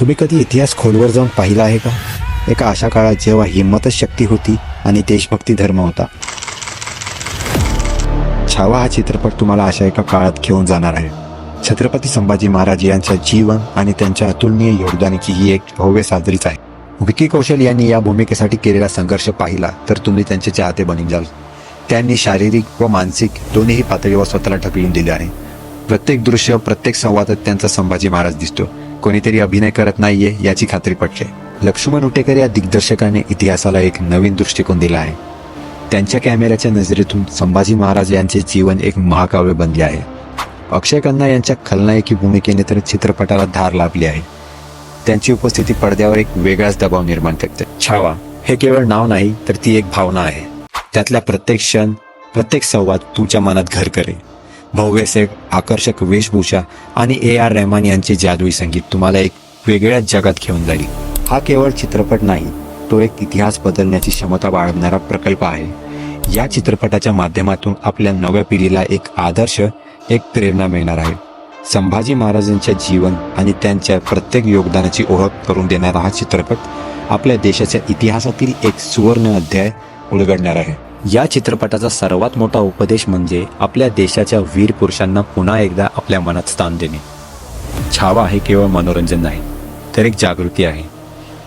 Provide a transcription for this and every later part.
तुम्ही कधी इतिहास खोलवर जाऊन पाहिला आहे का? एका अशा काळात जेव्हा हिंमतच शक्ती होती आणि देशभक्ती धर्म होता. छावा हा चित्रपट तुम्हाला अशा एका काळात घेऊन जाणार आहे. छत्रपती संभाजी महाराज यांच्या जीवन आणि त्यांच्या अतुलनीय योगदानाची ही एक भव्य साजरीच आहे. विकी कौशल यांनी या भूमिकेसाठी केलेला संघर्ष पाहिला तर तुम्ही त्यांचे चाहते बनून जाल. त्यांनी शारीरिक व मानसिक दोन्हीही पातळीवर स्वतःला ढकलून दिले आहे. प्रत्येक दृश्य प्रत्येक संवादात त्यांचा संभाजी महाराज दिसतो. कोणीतरी अभिनय करत नाहीये याची खात्री पटते. लक्ष्मण उटेकर या दिग्दर्शकाने इतिहासाला एक नवीन दृष्टिकोन दिला आहे. त्यांच्या कॅमेऱ्याच्या नजरेतून संभाजी महाराज यांचे जीवन एक महाकाव्य बनले आहे. अक्षय खन्ना यांच्या खलनायकी भूमिकेने तर चित्रपटाला धार लाभली आहे. त्यांची उपस्थिती पडद्यावर एक वेगळाच दबाव निर्माण करते. छावा हे केवळ नाव नाही तर ती एक भावना आहे. त्यातल्या प्रत्येक क्षण प्रत्येक संवाद तुमच्या मनात घर करेल. भव्य सेट आकर्षक वेशभूषा आणि ए आर रहमान यांचे जादुई संगीत तुम्हाला एक वेगळ्याच जगात घेऊन जाईल. हा केवळ चित्रपट नाही तो एक इतिहास बदलण्याची क्षमता बाळगणारा प्रकल्प आहे. या चित्रपटाच्या माध्यमातून आपल्या नव्या पिढीला एक आदर्श एक प्रेरणा मिळणार आहे. संभाजी महाराजांच्या जीवन आणि त्यांच्या प्रत्येक योगदानाची ओळख करून देणारा हा चित्रपट आपल्या देशाच्या इतिहासातील एक सुवर्ण अध्याय उलगडणार आहे. या चित्रपटाचा सर्वात मोठा उपदेश म्हणजे आपल्या देशाच्या वीर पुरुषांना पुन्हा एकदा आपल्या मनात स्थान देणे. छावा हे केवळ मनोरंजन नाही तर एक जागृती आहे.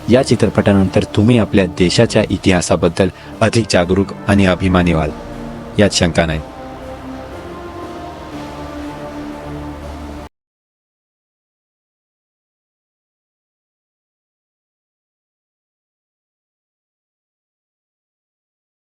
या चित्रपटानंतर तुम्ही आपल्या देशाच्या इतिहासाबद्दल अधिक जागरूक आणि अभिमानी व्हाल. यात शंका नाही.